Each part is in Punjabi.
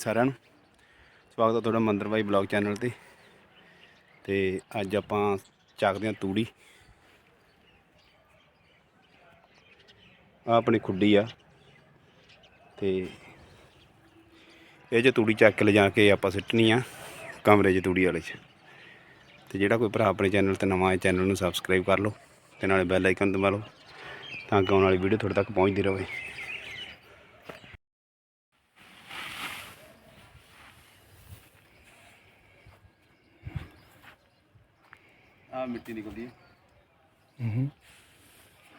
ਸਾਰਿਆਂ ਨੂੰ। ਸਵਾਗਤ ਹੈ ਤੁਹਾਡਾ ਮੰਦਰ ਬਾਈ ਬਲੌਗ ਚੈਨਲ ਤੇ। ਤੇ ਅੱਜ ਆਪਾਂ ਚੱਕਦੇ ਹਾਂ ਤੂੜੀ। ਆ ਆਪਣੀ ਖੁੱਡੀ ਆ। ਤੇ ਇਹ ਜੇ ਤੂੜੀ ਚੱਕ ਕੇ ਲਿਜਾ ਕੇ ਆਪਾਂ ਸਿੱਟਣੀ ਆ ਕਮਰੇ 'ਚ ਤੂੜੀ ਵਾਲੇ 'ਚ। ਤੇ ਜਿਹੜਾ ਕੋਈ ਭਰਾ ਆਪਣੇ ਚੈਨਲ ਤੇ ਨਵਾਂ ਹੈ ਚੈਨਲ ਨੂੰ ਸਬਸਕ੍ਰਾਈਬ ਕਰ ਲਓ ਤੇ ਨਾਲੇ ਬੈਲ ਆਈਕਨ ਦਬਾ ਲਓ ਤਾਂ ਕਿ ਆਉਣ ਵਾਲੀ ਵੀਡੀਓ ਤੁਹਾਡੇ ਤੱਕ ਪਹੁੰਚਦੀ ਰਹੇ। ਆ ਮਿੱਟੀ ਨਿਕਲਦੀ ਹੈ। ਹੂੰ।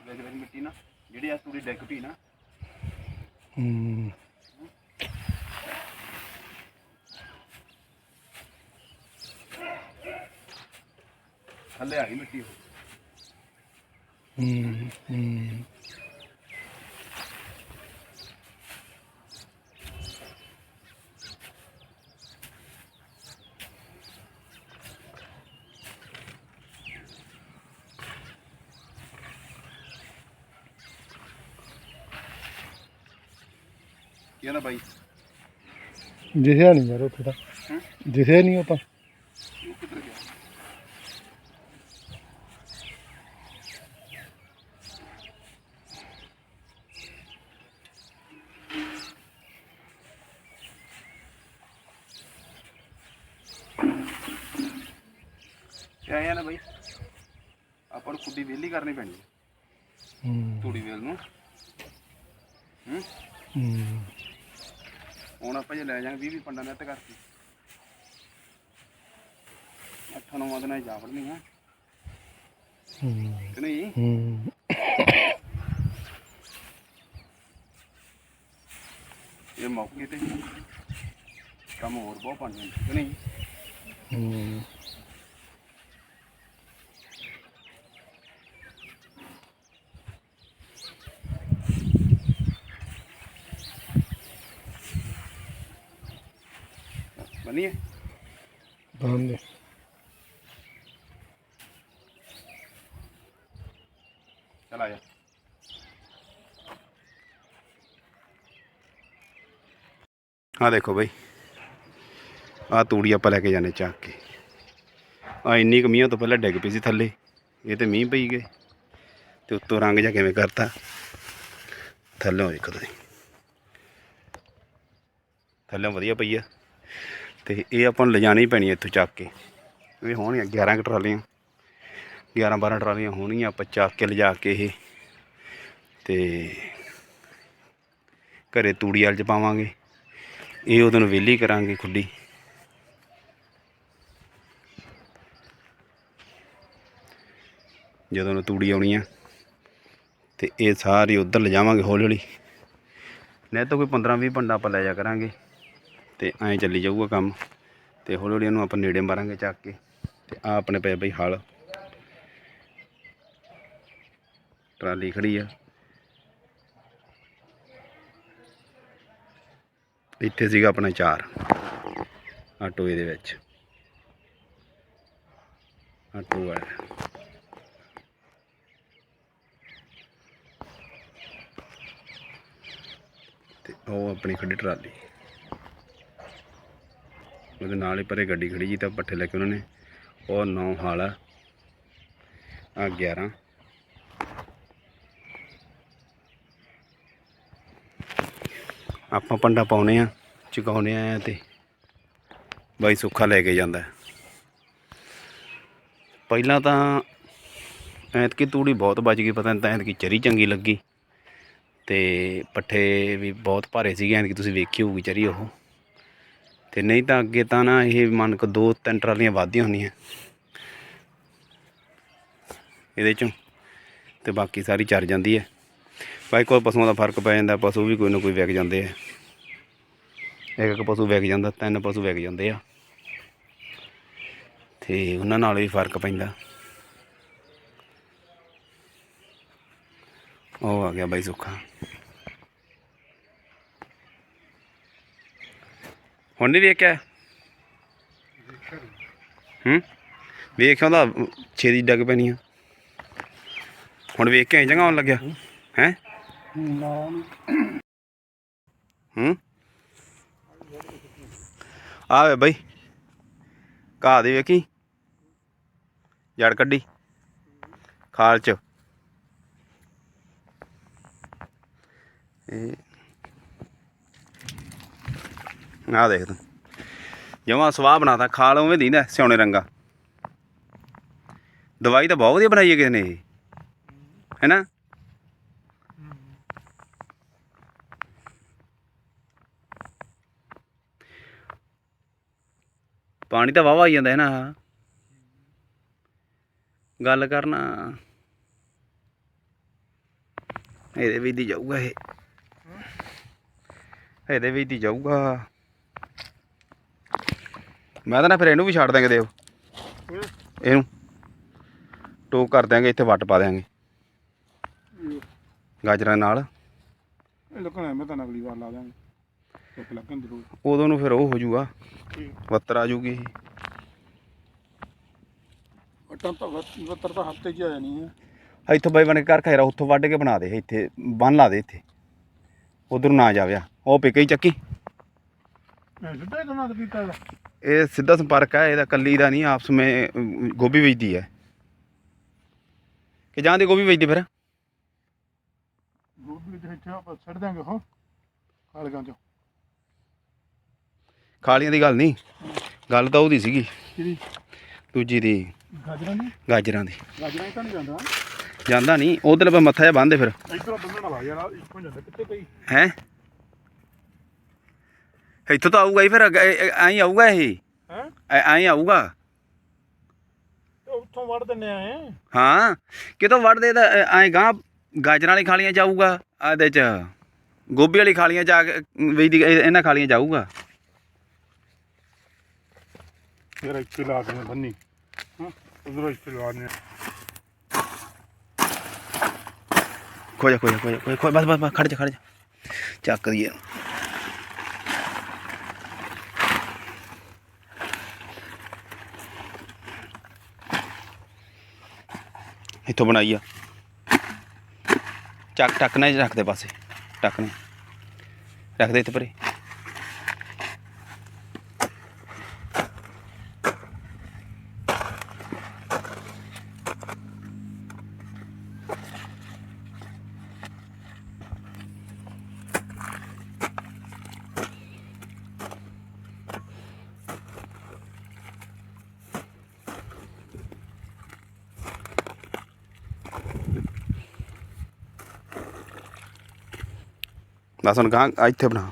ਵਿੱਚ ਵਿੱਚ ਮਿੱਟੀ ਨਾ ਜਿਹੜੀ ਆ ਤੂੜੀ ਡਿੱਗ ਪਈ ਨਾ। ਹੂੰ ਥੱਲੇ ਆ ਗਈ ਮਿੱਟੀ ਹੂੰ ਹੂੰ। ਕੀ ਕਹਿੰਦਾ ਬਾਈ ਦਿਖਿਆ ਨਹੀਂ ਯਾਰ ਉੱਥੇ ਤਾਂ। ਹੂੰ ਦਿਖਿਆ ਨਹੀਂ ਉਹ ਤਾਂ। ਉਹ ਕਿੱਧਰ ਗਿਆ ਕਿਆ ਹੈ ਨਾ ਬਾਈ? ਆਪਾਂ ਨੂੰ ਖੁੱਡੀ ਵਿਹਲੀ ਕਰਨੀ ਪੈਣੀ ਹੈ। ਹੂੰ। ਤੂੜੀ ਵੇਲ ਨੂੰ। ਹੂੰ। ਹੂੰ। ਹੁਣ ਆਪਾਂ ਜੇ ਲੈ ਜਾਾਂਗੇ 20 20 ਪੰਡਾਂ ਨੈਟ ਕਰਕੇ ਅੱਠਾਂ ਨੌਵਾਂ ਦਿਨਾਂ ਜਾ ਵੜਨੀ ਹੈ। ਹੂੰ। ਕਿ ਨਹੀਂ? ਹੂੰ। ਇਹ ਮੌਕੇ ਤੇ ਕੰਮ ਹੋਰ ਬਹੁਤ ਜਾਂਦਾ ਕਿ ਨਹੀਂ? ਹੂੰ। ਬਣੀਏ ਬੰਦੇ ਚਲ ਆ ਜਾ ਆ ਦੇਖੋ ਬਈ। ਆ ਤੂੜੀ ਆਪਾਂ ਲੈ ਕੇ ਜਾਣੇ ਚੱਕ ਕੇ। ਆ ਇੰਨੀ ਕੁ ਮੀਂਹ ਤੋਂ ਪਹਿਲਾਂ ਡਿੱਗ ਪਈ ਸੀ ਥੱਲੇ। ਇਹ ਤੇ ਮੀਂਹ ਪਈ ਗਏ। ਤੇ ਉੱਤੋਂ ਰੰਗ ਜਾ ਕਿਵੇਂ ਕਰਤਾ। ਥੱਲੇ ਦੇਖੋ ਤੁਸੀਂ। ਥੱਲੇ ਵਧੀਆ ਪਈ ਆ। ਤੇ ਇਹ ਆਪਾਂ ਨੂੰ ਲਿਜਾਣੀ ਪੈਣੀ ਇੱਥੋਂ ਚੱਕ ਕੇ। ਇਹ ਹੋਣਗੀਆਂ 11 ਕੁ ਟਰਾਲੀਆਂ। 11 12 ਟਰਾਲੀਆਂ ਹੋਣਗੀਆਂ ਆਪਾਂ ਚੱਕ ਕੇ ਲਿਜਾ ਕੇ ਇਹ। ਤੇ ਘਰੇ ਤੂੜੀ ਵਾਲ ਚ ਪਾਵਾਂਗੇ। ਇਹ ਉਹਦੋਂ ਵਿਹਲੀ ਕਰਾਂਗੇ ਖੁੱਡੀ ਜਦੋਂ ਨੂੰ ਤੂੜੀ ਆਉਣੀ ਆ, ਤੇ ਇਹ ਸਾਰੀ ਉਧਰ ਲਿਜਾਵਾਂਗੇ ਹੌਲੀ ਹੌਲੀ। ਨਹੀਂ ਤਾਂ ਕੋਈ 15 20 ਪੰਡਾ ਆਪਾਂ ਲੈ ਜਾ ਕਰਾਂਗੇ। ਤੇ ਐਂ ਚੱਲੀ ਜਾਊਗਾ ਕੰਮ। ਤੇ ਹੌਲੀ ਹੌਲੀ ਇਹਨੂੰ ਆਪਾਂ ਨੇੜੇ ਮਾਰਾਂਗੇ ਚੱਕ ਕੇ। ਤੇ ਆ ਆਪਣੇ ਪਏ ਬਈ ਹਲ। ਟਰਾਲੀ ਖੜੀ ਆ। ਇੱਥੇ ਸੀਗਾ ਆਪਣਾ ਚਾਰ ਆ ਟੋਏ ਦੇ ਵਿੱਚ। ਆ ਟੋਆ ਹੈ। ਤੇ ਉਹ ਆਪਣੀ ਖੜੀ ਟਰਾਲੀ। ਉਹਦੇ ਨਾਲ ਹੀ ਪਰੇ ਗੱਡੀ ਖੜੀ ਜੀ ਤਾਂ ਪੱਠੇ ਲੈ ਕੇ ਉਹਨਾਂ ਨੇ। ਉਹ 9 ਹਾਲ ਆ। ਆ 11 ਆਪਾਂ ਪੰਡਾ ਪਾਉਨੇ ਆ ਚੁਕਾਉਨੇ ਆ ਤੇ ਬਾਈ ਸੁੱਖਾ ਲੈ ਕੇ ਜਾਂਦਾ। ਪਹਿਲਾਂ ਤਾਂ ਐਤਕੀ ਤੂੜੀ ਬਹੁਤ ਬਚ ਗਈ, ਪਤਾ ਨਹੀਂ ਤਾਂ ਐਤਕੀ ਚਰੀ ਚੰਗੀ ਲੱਗੀ। ਤੇ ਪੱਠੇ ਵੀ ਬਹੁਤ ਭਾਰੇ ਸੀਗੇ, ਐਤਕੀ ਤੁਸੀਂ ਵੇਖੀ ਹੋਊਗੀ ਚਰੀ ਉਹ। ਤੇ ਨਹੀਂ ਤਾਂ ਅੱਗੇ ਤਾਂ ਨਾ ਇਹ ਮੰਨ ਕੇ ਦੋ ਤਿੰਨ ਟਰਾਲੀਆਂ ਵਾਧੀਆਂ ਹੁੰਦੀਆਂ। ਇਹਦੇ ਚੋਂ ਤੇ ਬਾਕੀ ਸਾਰੀ ਚਰ ਜਾਂਦੀ ਹੈ। ਭਾਈ ਕੋਈ ਪਸ਼ੂਆਂ ਦਾ ਫ਼ਰਕ ਪੈ ਜਾਂਦਾ, ਪਸ਼ੂ ਵੀ ਕੋਈ ਨਾ ਕੋਈ ਵਿਕ ਜਾਂਦੇ ਆ। ਇੱਕ ਇੱਕ ਪਸ਼ੂ ਵਿਕ ਜਾਂਦਾ, ਤਿੰਨ ਪਸ਼ੂ ਵਿਕ ਜਾਂਦੇ ਆ। ਤੇ ਉਹਨਾਂ ਨਾਲ ਵੀ ਫ਼ਰਕ ਪੈਂਦਾ। ਉਹ ਆ ਗਿਆ ਬਾਈ ਸੁੱਖਾ। ਹੁਣ ਨਹੀਂ ਵੇਖਿਆ? ਹੂੰ? ਵੇਖਿਆ ਉਹਦਾ ਛੇਦੀ ਡੱਗ ਪੈਣੀ ਆ ਹੁਣ ਵੇਖ ਕੇ ਆਈ ਜਗ੍ਹਾ ਆਉਣ ਲੱਗਿਆ। ਹੈ? ਹੂੰ? ਆਵੇ ਵੇ ਬਈ। ਘਾਹ ਦੀ ਵੇਖੀ। ਜੜ ਕੱਢੀ। ਖਾਲ ਚ। ਇਹ ਆਹ ਦੇਖ ਤੂੰ। ਜਮਾ ਸਵਾਹ ਬਣਾਤਾ ਖਾਲ ਉਵੇਂ ਦੀਂਦਾ ਸਿਉਣੇ ਰੰਗਾ। ਦਵਾਈ ਤਾਂ ਬਹੁਤ ਵਧੀਆ ਬਣਾਈ ਹੈ ਕਿਸੇ ਨੇ ਇਹ। ਹੈਨਾ? ਪਾਣੀ ਤਾਂ ਵਾਵਾ ਆਈ ਜਾਂਦਾ ਹੈ ਨਾ ਗੱਲ ਕਰਨਾ। ਇਹਦੇ ਵੀ ਦੀ ਜਾਊਗਾ ਇਹ। ਇਹਦੇ ਵੀ ਦੀ ਜਾਊਗਾ। ਮੈਂ ਤਾਂ ਨਾ ਫਿਰ ਇਹਨੂੰ ਵੀ ਛੱਡ ਦਾਂਗੇ ਦੇਵ ਇਹਨੂੰ। ਟੋਕ ਕਰ ਦਾਂਗੇ ਇੱਥੇ ਵੱਟ ਪਾ ਦਾਂਗੇ ਗਾਜਰਾਂ ਨਾਲ। ਇਹ ਲੱਗਣਾ ਮੈਂ ਤਾਂ ਅਗਲੀ ਵਾਰ ਲਾ ਦਾਂਗੇ ਧੁੱਪ ਲੱਗਣ ਜ਼ਰੂਰ। ਉਦੋਂ ਨੂੰ ਫਿਰ ਉਹ ਹੋ ਜਾਊਗਾ ਵੱਤਰ ਆ ਜਾਊਗੀ ਇਹ। ਵਟਾਂ ਤਾਂ ਵੱਤਰ ਤਾਂ ਹਫ਼ਤੇ 'ਚ ਆ ਜਾਣੀ ਹੈ ਇੱਥੋਂ ਬਾਈ ਬਣ ਕੇ ਘਰ ਖੈਰਾ ਉੱਥੋਂ ਵੱਢ ਕੇ ਬਣਾ ਦੇ ਇੱਥੇ ਬੰਨ ਲਾ ਦੇ ਇੱਥੇ। ਉਧਰ ਨਾ ਜਾਵਿਆ ਉਹ ਪਿੱਕੇ ਹੀ ਚੱਕੀ। ਸਿੱਧਾ ਹੀ ਕੀਤਾ ਇਹ ਸਿੱਧਾ ਸੰਪਰਕ ਹੈ ਇਹਦਾ ਕੱਲੀ ਦਾ ਨਹੀਂ ਆਪਸ ਵਿੱਚ ਗੋਭੀ ਵੇਚਦੀ ਹੈ ਕਿ ਜਾਂਦੇ ਗੋਭੀ ਵੇਚਦੀ ਫਿਰ? ਗੋਭੀ ਦੇ ਇੱਥੇ ਆਪਾਂ ਛੱਡ ਦਾਂਗੇ ਉਹ ਖਾਲਗਾਂ 'ਚੋਂ। ਖਾਲੀਆਂ ਦੀ ਗੱਲ ਨਹੀਂ ਗੱਲ ਤਾਂ ਉਹਦੀ ਸੀਗੀ। ਕਿਹਦੀ? ਦੂਜੀ ਦੀ। ਗਾਜਰਾਂ ਦੀ? ਗਾਜਰਾਂ ਦੀ। ਗਾਜਰਾਂ ਹੀ ਤਾਂ ਨਹੀਂ ਜਾਂਦਾ। ਜਾਂਦਾ ਨਹੀਂ ਉਧਰ ਪਾ ਮੱਥਾ ਜਿਹਾ ਬੰਨਦੇ ਫਿਰ। ਇਧਰੋਂ ਬੰਨਣ ਵਾਲਾ ਯਾਰ ਇੱਕੋ ਜਾਂਦਾ ਕਿੱਥੇ ਪਈ? ਹੈ? ਇੱਥੋਂ ਤਾਂ ਆਊਗਾ ਹੀ ਫਿਰ ਐਂ ਆਊਗਾ ਇਹ। ਹੈ? ਐਂ ਆਊਗਾ। ਉੱਥੋਂ ਵੜ ਦਿੰਨੇ ਆਏ ਹਾਂ ਕਿਤੋਂ ਵੱਢਦੇ ਤਾਂ ਐਂ ਗਾਂ ਗਾਜਰਾਂ ਵਾਲੀ ਖਾਲੀਆਂ ਜਾਊਗਾ ਇਹਦੇ ਚ। ਗੋਭੀ ਵਾਲੀ ਖਾਲੀਆਂ ਜਾ ਕੇ ਵੇਚਦੀ ਇਹਨਾਂ ਖਾਲੀਆਂ ਜਾਊਗਾ ਯਾਰ ਇੱਥੇ ਲਾ ਦੇ ਬੰਨੀ। ਹਾਂ? ਉਧਰੋਂ ਇੱਥੇ ਲਾ ਦੇ ਖੋਜਾ ਖੋਜਾ ਖੋਜਾ ਖੋਜਾ ਬਸ ਬਸ ਖੜ ਜਾ ਖੜ ਜਾ। ਚੱਕ ਦਈਏ। ਇੱਥੋਂ ਬਣਾਈ ਆ। ਚੱਕ ਟੱਕਣਾ ਰੱਖ ਦੇ ਪਾਸੇ। ਟੱਕਣੇ ਰੱਖ ਦੇ ਇੱਥੇ ਪਰੇ। ਬਸ ਹੁਣ ਗਾਂ ਇੱਥੇ ਬਣਾ।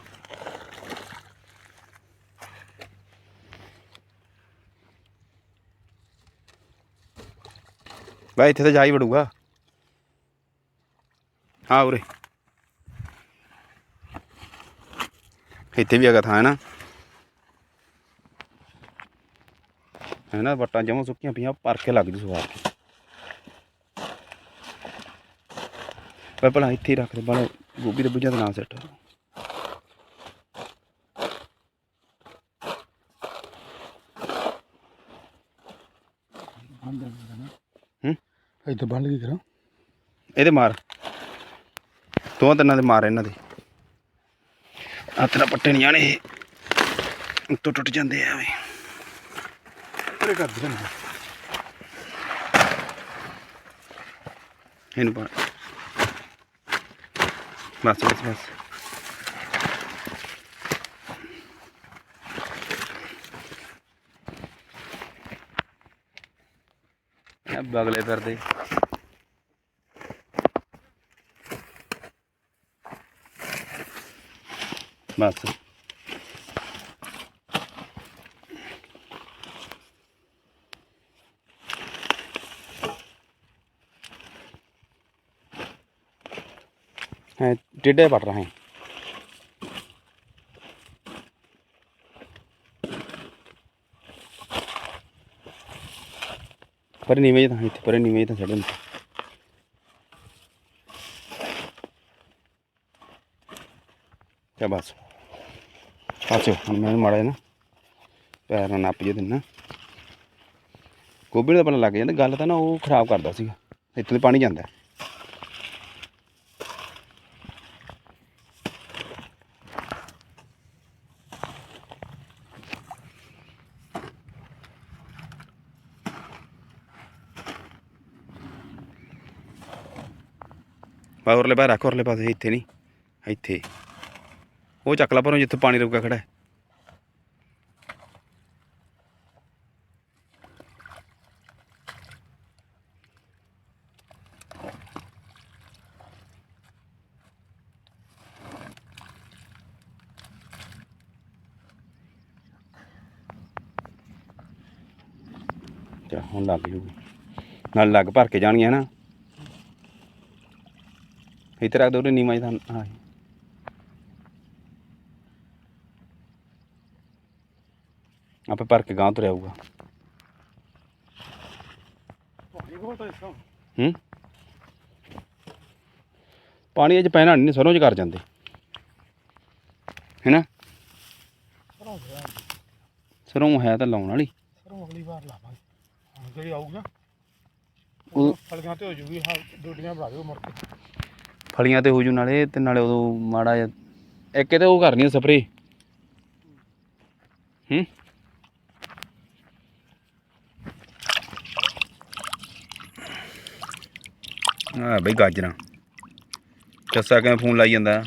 ਬਾਈ ਇੱਥੇ ਤਾਂ ਜਾ ਹੀ ਵੜੂਗਾ। ਹਾਂ ਉਰੇ। ਇੱਥੇ ਵੀ ਹੈਗਾ ਥਾਂ, ਹੈ ਨਾ? ਹੈ ਨਾ, ਵੱਟਾਂ ਜਮਾਂ ਸੁੱਕੀਆਂ ਪਈਆਂ, ਭਰ ਕੇ ਲੱਗ ਜੂ ਸਵਾਰ ਕੇ ਪਰ ਭਲਾ ਇੱਥੇ ਹੀ ਰੱਖ ਦੇ ਬਾਲੇ ਗੋਭੀ ਦੇ ਬੁੱਝਾਂ ਦਾ ਨਾਂ ਸੈੱਟ ਹੂੰ? ਇੱਥੇ ਬੰਦ ਕੀ ਕਰਾਂ। ਇਹਦੇ ਮਾਰ। ਦੋ ਤਿੰਨਾਂ ਦੇ ਮਾਰ ਇਹਨਾਂ ਦੇ। ਹੱਥ ਨਾਲ ਪੱਟੇ ਨਹੀਂ ਜਾਣੇ। ਉੱਤੋਂ ਟੁੱਟ ਜਾਂਦੇ ਆ ਐਵੇਂ। ਤੇਰੇ ਕਰ ਦੇ ਨਾ। ਇਹਨੂੰ ਪਾ। ਬਸ ਬਸ ਬਸ ਇਹ ਬਗਲੇ ਫਿਰਦੇ ਬਸ है टेढ़े पड़ रहे हैं पर नीवे था इतने पर नीवे था सड़न क्या बस पाचो हम मैं माड़ा ना ਪੈਰ ਨਾਲ ਨੱਪ ਜੇ ਦਿੰਨਾ ਗੋਭੀ ਦਾ ਪਤਾ ਲੱਗ ਜਾਂਦਾ ਗੱਲ ਤਾਂ ਨਾ ਉਹ ਖਰਾਬ ਕਰਦਾ ਸੀਗਾ ਇੱਥੇ ਤੇ ਪਾਣੀ ਜਾਂਦਾ ਬਾ ਉਰਲੇ ਬਾਹਰ ਰੱਖ ਉਰਲੇ ਪਾਸੇ ਇੱਥੇ ਨਹੀਂ ਇੱਥੇ ਉਹ ਚੱਕ ਲਾ ਪਰੋਂ ਜਿੱਥੇ ਪਾਣੀ ਰੁਕਿਆ ਖੜਾ ਹੁਣ ਲੱਗ ਜੂਗੀ। ਨਾਲ ਲੱਗ ਭਰ ਕੇ ਜਾਣਗੀਆਂ ਨਾ। ਇੱਥੇ ਰੱਖ ਦੋ ਉਰੇ ਨੀਵਾਂ ਜਿਹਾ ਹਾਂ ਆਪੇ ਭਰ ਕੇ ਗਾਂ ਤੁਰਿਆ ਆਊਗਾ ਪਾਣੀ ਬਹੁਤ ਹੈ ਪੈਣਾ ਨਹੀਂ ਸਰੋਂ ਚ ਕਰ ਜਾਂਦੇ ਹੈਨਾ ਸਰੋਂ ਸਰੋਂ ਹੈ ਤਾਂ ਲਾਉਣ ਵਾਲੀ ਸਰੋਂ ਅਗਲੀ ਵਾਰ ਲਾਵਾਂਗੇ ਹੁਣ ਜਿਹੜੀ ਆਊਗੀ ਨਾ ਉਹ- ਉਹ ਤੇ ਹੋ ਜੂਗੀ ਹਾਂ ਡੋਡੀਆਂ ਬਣਾ ਦਿਓ ਮੁੜ ਕੇ ਫਲੀਆਂ ਤੇ ਹੋ ਜੂ ਨਾਲੇ ਤੇ ਨਾਲੇ ਉਦੋਂ ਮਾੜਾ ਜਿਹਾ ਇੱਕ ਤੇ ਉਹ ਕਰਨੀ ਸਪਰੇ ਹੂੰ? ਆ ਬਈ ਗਾਜਰਾਂ। ਚੱਸਾ ਕਿਵੇਂ ਫੋਨ ਲਾਈ ਜਾਂਦਾ?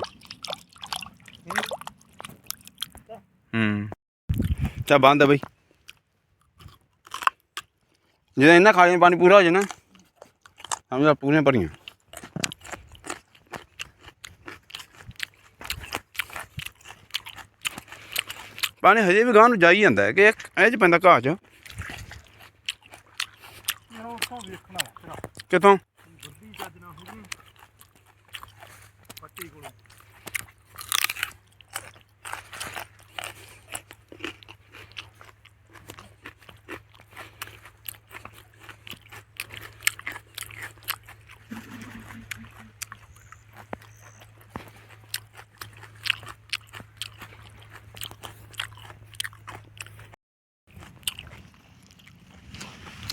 ਹੂੰ। ਚਾ ਬੰਦ ਆ ਬਈ। ਜਦੋਂ ਇਹਨਾਂ ਖਾਲੀਆਂ ਪਾਣੀ ਪੂਰਾ ਹੋ ਜਾਣਾ। ਸਮਝਾ ਪੂਰੀਆਂ ਭਰੀਆਂ। ਪਾਣੀ ਹਜੇ ਵੀ ਗਾਂ ਨੂੰ ਜਾਈ ਜਾਂਦਾ ਹੈ ਕਿ ਇਹ ਇਹ ਚ ਪੈਂਦਾ ਘਾਹ ਚ। ਮੈਂ ਪੱਟੀ ਕੋਲ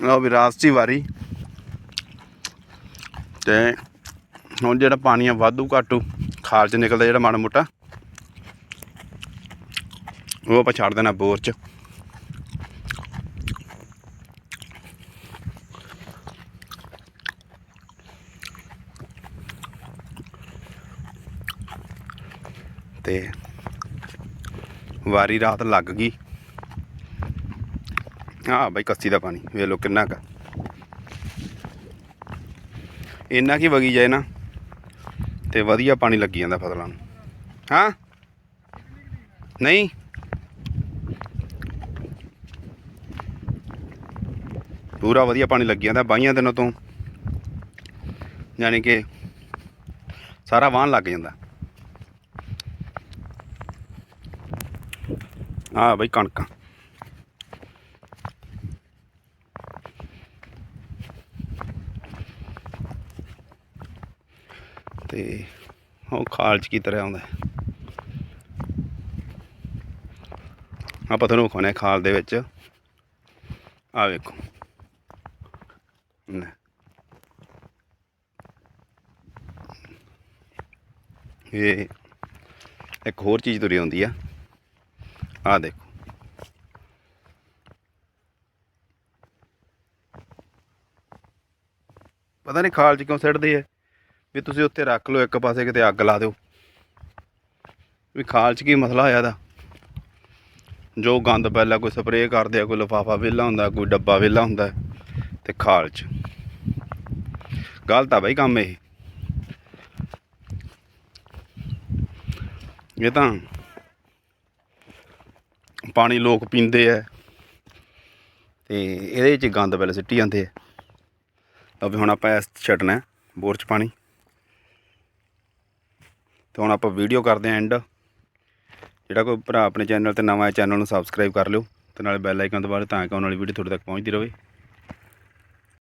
ਲਓ ਵੀ ਰਾਸਤੀ ਵਾਰੀ। ਤੇ ਹੁਣ ਜਿਹੜਾ ਪਾਣੀ ਆ ਵਾਧੂ ਘਾਟੂ, ਖਾਲ ਚ ਨਿਕਲਦਾ ਜਿਹੜਾ ਮਾੜਾ ਮੋਟਾ, ਉਹ ਆਪਾਂ ਛੱਡ ਦੇਣਾ ਬੋਰ ਚ। ਤੇ ਵਾਰੀ ਰਾਤ ਲੱਗ ਗਈ। ਹਾਂ ਬਾਈ ਕੱਸੀ ਦਾ ਪਾਣੀ, ਵੇਖ ਲਓ ਕਿੰਨਾ ਕਾ ਇੰਨਾ ਕੀ ਵਗੀ ਜਾਏ ਨਾ, ਤੇ ਵਧੀਆ ਪਾਣੀ ਲੱਗੀ ਜਾਂਦਾ ਫਸਲਾਂ ਨੂੰ। ਹਾਂ? ਨਹੀਂ? ਪੂਰਾ ਵਧੀਆ ਪਾਣੀ ਲੱਗੀ ਜਾਂਦਾ ਬਾਈਆਂ ਦਿਨਾਂ ਤੋਂ। ਯਾਨੀ ਕਿ ਸਾਰਾ ਵਾਹਣ ਲੱਗ ਜਾਂਦਾ। ਆ ਬਈ ਕਣਕਾਂ ਤੇ ਉਹ ਖਾਲ ਚ ਕੀ ਤਰ੍ਹਾਂ ਆਉਂਦਾ ਆਪਾਂ ਤੁਹਾਨੂੰ ਵਿਖਾਉਣੇ ਖਾਲ ਦੇ ਵਿੱਚ। ਆ ਵੇਖੋ। ਇਹ ਇੱਕ ਹੋਰ ਚੀਜ਼ ਤੁਰੀ ਆਉਂਦੀ ਆ। ਆ ਦੇਖੋ। ਪਤਾ ਨਹੀਂ ਖਾਲ ਚ ਕਿਉਂ ਸੱਟਦੇ ਆ। ਵੀ ਤੁਸੀਂ ਉੱਥੇ ਰੱਖ ਲਓ, ਇੱਕ ਪਾਸੇ ਕਿਤੇ ਅੱਗ ਲਾ ਦਿਓ। ਵੀ ਖਾਲ 'ਚ ਕੀ ਮਸਲਾ ਹੋਇਆ ਦਾ ਜੋ ਗੰਦ ਪਹਿਲਾਂ ਕੋਈ ਸਪਰੇਅ ਕਰਦੇ ਆ, ਕੋਈ ਲਿਫਾਫਾ ਵਿਹਲਾ ਹੁੰਦਾ, ਕੋਈ ਡੱਬਾ ਵਿਹਲਾ ਹੁੰਦਾ, ਤੇ ਖਾਲ 'ਚ। ਗਲਤ ਆ ਬਾਈ ਕੰਮ ਇਹ। ਇਹ ਤਾਂ ਪਾਣੀ ਲੋਕ ਪੀਂਦੇ ਆ, ਤੇ ਇਹਦੇ 'ਚ ਗੰਦ ਪਹਿਲਾਂ ਸਿੱਟੀ ਜਾਂਦੇ ਆ। ਤਾਂ ਵੀ ਹੁਣ ਆਪਾਂ ਇਸ ਛੱਡਣਾ, ਬੋਰ 'ਚ ਪਾਣੀ। ਤੇ ਹੁਣ ਆਪਾਂ ਵੀਡੀਓ ਕਰਦੇ ਆਂ ਐਂਡ ਜਿਹੜਾ ਕੋਈ ਭਰਾ ਆਪਣੇ ਚੈਨਲ ਤੇ ਨਵਾਂ ਹੈ ਚੈਨਲ ਨੂੰ ਸਬਸਕ੍ਰਾਈਬ ਕਰ ਲਿਓ ਤੇ ਨਾਲੇ ਬੈਲ ਆਈਕਨ ਦਬਾ ਲਓ ਤਾਂ ਕਿ ਆਉਣ ਵਾਲੀ ਵੀਡੀਓ ਤੁਹਾਡੇ ਤੱਕ ਪਹੁੰਚਦੀ ਰਹੇ।